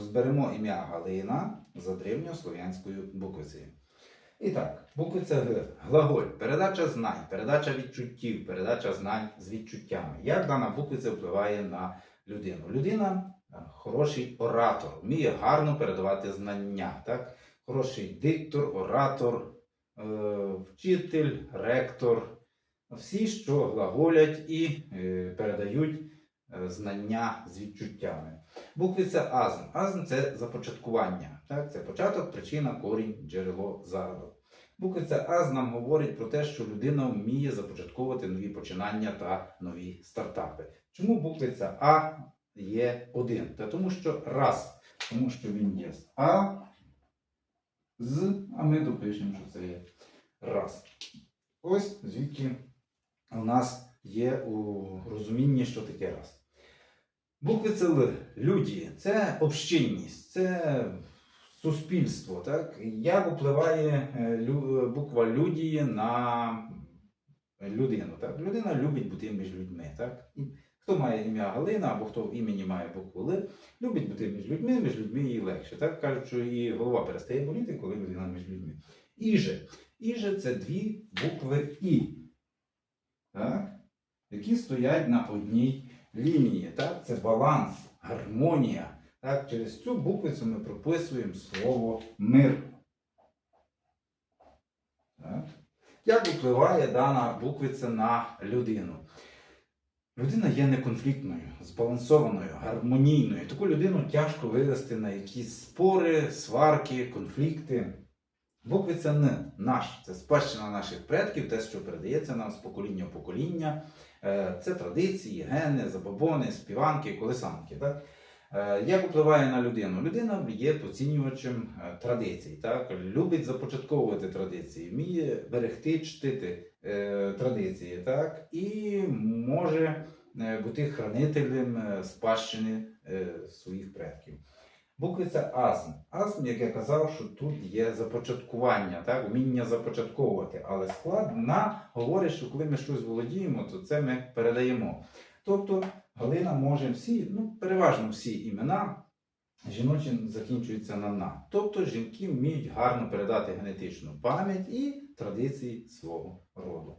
зберемо ім'я Галина за древньослов'янською буквицею. І так, буквиця Г. Глаголь. Передача знань, передача відчуттів, передача знань з відчуттями. Як дана буквиця впливає на людину? Людина е, хороший оратор, вміє гарно передавати знання. Так? Хороший диктор, оратор, е, вчитель, ректор. Всі, що глаголять і е, передають знання з відчуттями. Буквиця азм. Азм це започаткування. Так? Це початок, причина, корінь, джерело, зародок. Буквиця Аз нам говорить про те, що людина вміє започатковувати нові починання та нові стартапи. Чому буквиця А є один? Та тому що раз, тому що він є А, з, а ми допишемо, що це є раз. Ось звідки у нас є у розумінні, що таке раз. Буквиця Л. Люді це общинність, це суспільство. Так? Як впливає е, буква люді на людину? Так? Людина любить бути між людьми. Так? Хто має ім'я Галина або хто в імені має букву Л, любить бути між людьми, між людьми їй легше. Так? Кажуть, що і голова перестає боліти, коли людина між людьми. Іже. Іже це дві букви І, так? які стоять на одній лінії. Так? Це баланс, гармонія. Так? Через цю буквицю ми прописуємо слово мир. Так? Як впливає дана буквиця на людину? Людина є неконфліктною, збалансованою, гармонійною. Таку людину тяжко вивести на якісь спори, сварки, конфлікти. Буквиця Н наш це спадщина наших предків, те, що передається нам з покоління в покоління. Е, Це традиції, гени, забобони, співанки, колесанки. Так? Е, Як впливає на людину? Людина є поцінювачем е, традицій, так? любить започатковувати традиції, вміє берегти, чтити традиції, так? і може бути хранителем спадщини своїх предків. Буквиця азм. Азм, як я казав, що тут є започаткування, так? вміння започатковувати. Але склад на говорить, що коли ми щось володіємо, то це ми передаємо. Тобто Галина може всі, ну переважно всі імена жіночі закінчуються на на. Тобто жінки вміють гарно передати генетичну пам'ять і традиції свого роду.